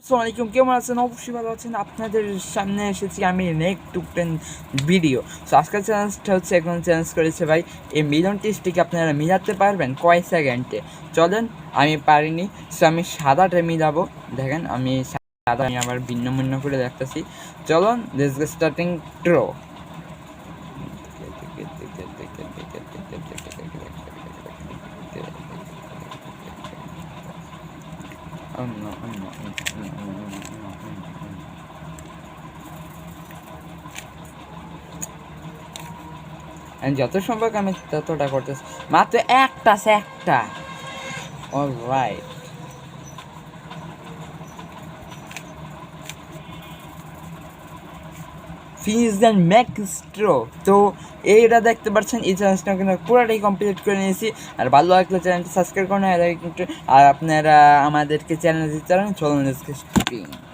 আসসালামু আলাইকুম, কেমন আছেন? অবশ্যই ভালো আছেন। আপনাদের সামনে এসেছি আমি নেক টু টেন ভিডিও। সো আজকের চ্যালেঞ্জটা হচ্ছে, এখন চ্যালেঞ্জ করেছে ভাই, এই মিলন টেস্টটিকে আপনারা মিলাতে পারবেন কয় সেকেন্ডে চলেন, আমি পারিনি সো আমি সাদাটা মিলাবো। দেখেন, আমি সাদা, আমি আবার ভিন্ন ভিন্ন করে দেখতেছি। চলুন দিস স্টার্টিং ট্রো যত সম্ভব আমি ততটা করতেছি। মাত্র একটা আছে একটা। অলরাইট ফিজ দেন ম্যাক্সট্রো। তো এইটা দেখতে পাচ্ছেন, এই চ্যালেঞ্জটা কিন্তু পুরোটাই কমপ্লিট করে নিয়েছি। আর ভালো লাগলে চ্যানেলটা সাবস্ক্রাইব করুন, আর আপনারা আমাদেরকে চ্যানেল দিতে পারেন, চলুন